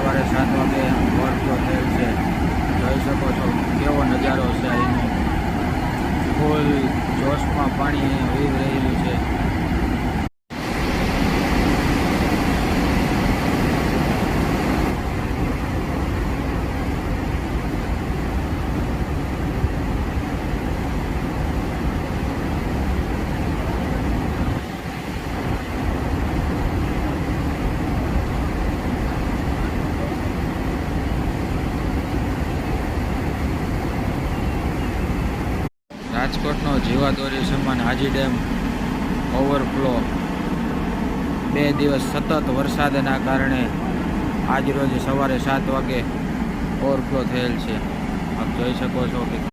સવારે સાત વાગે વર્ક થયેલ છે. જોઈ શકો છો કેવો નજારો છે અહીંનો. ફૂલ જોશમાં પાણી વહી રાજકોટનો જીવાદોરી સમાન હાજી ડેમ ઓવરફ્લો. બે દિવસ સતત વરસાદના કારણે આજરોજ સવારે સાત વાગે ઓવરફ્લો થયેલ છે. આપ જોઈ શકો છો કે